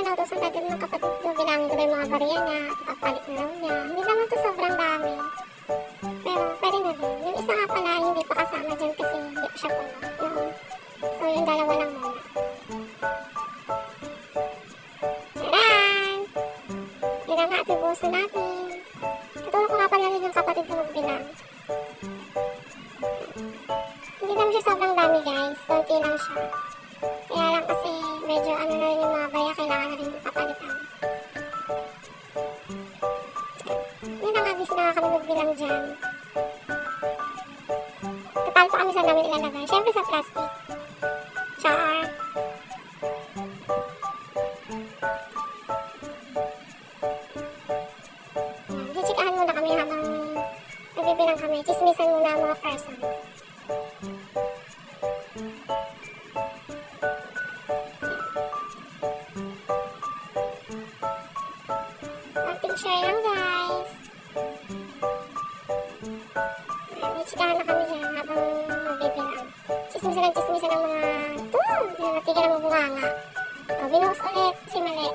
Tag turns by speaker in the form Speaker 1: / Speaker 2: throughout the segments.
Speaker 1: niya daw sa sagot ng kapatid ko, bilang ko yung mga barya niya, kapalit na daw niya. Hindi naman to sobrang dami. Pero pwede na rin. Yung isa nga pala, hindi pa kasama dyan kasi hindi siya puno. No. So yung dalawa lang muna. Taran! Yun ang atibuso natin. Tutulong ko nga pala rin yung kapatid ko magbilang. Hindi naman siya sobrang dami guys. Kunti lang siya. Kaya lang kasi medyo ano na rin na kami magbilang dyan. Total pa kami sa namin ilalagay. Siyempre sa plastic. Char. Chichikahan muna kami habang nagbibilang kami. Chismisan muna ang mga person. Konting share Chismisan ng chismisan ng mga ito. Hindi na natigil ang bunganga. O, binuhos ulit. Si mali.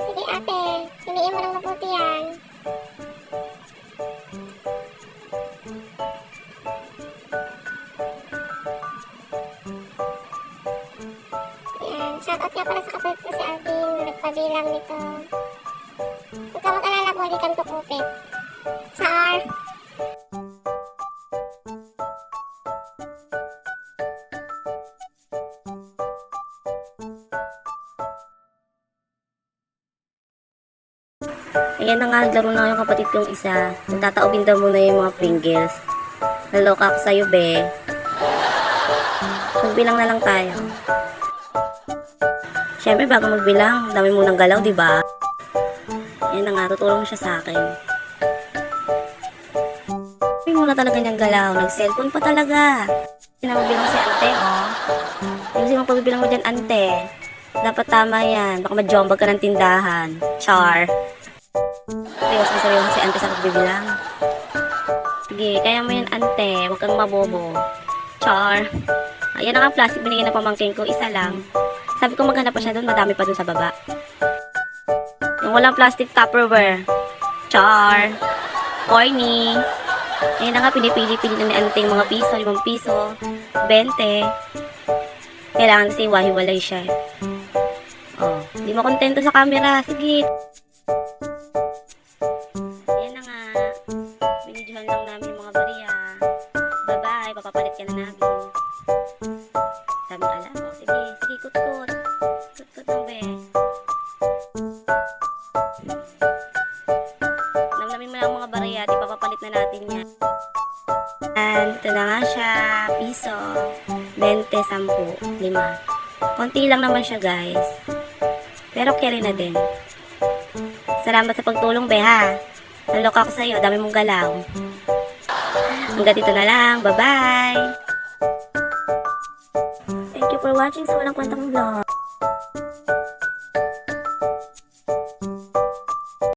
Speaker 1: Sige ate, piliin mo ng mabuti yan. Yan, shoutout nga pala sa kapatid ko si Alvin na nagpabilang nito. Huwag ka mag-alala po, di kami kukupit. Char!
Speaker 2: Ayan na nga, naglaro na yung kapatid kong isa. Tataobin daw muna yung mga Pringles. Naloka ako sa'yo, be. Magbilang na lang tayo. Siyempre, bago magbilang, dami munang galaw, di ba? Ayan na nga, tutulong siya sa akin. Muna talaga niyang galaw. Nag-cellphone pa talaga. Sinamabilang si ante, oh. Yung mga pagbibilang mo dyan, ante. Dapat tama yan. Baka majombag ka ng tindahan. Char. Seryoso na seryoso si ante sa pagbibilang. Sige, kaya mo yan ante. Huwag kang mabobo. Char. Ayan na nga plastic binigyan na pamangkin ko. Isa lang. Sabi ko maghanap pa siya doon. Madami pa doon sa baba. Yung walang plastic tupperware. Char. Corny. Ayan na nga, pinipili-pili na ni mga piso. 5 piso. 20. Kailangan kasi wahiwalay siya. eh. Oh, hindi mo kontento sa camera. Sige, papapalit na natin yan. And ito na nga siya. Piso. 20, 10, 5. Konti lang naman siya, guys. Pero carry na din. Salamat sa pagtulong, be, ha? Nalok ako sa'yo. Dami mong galaw. Hanggang dito na lang. Bye-bye! Thank you for watching sa Walang Kwentang Vlog.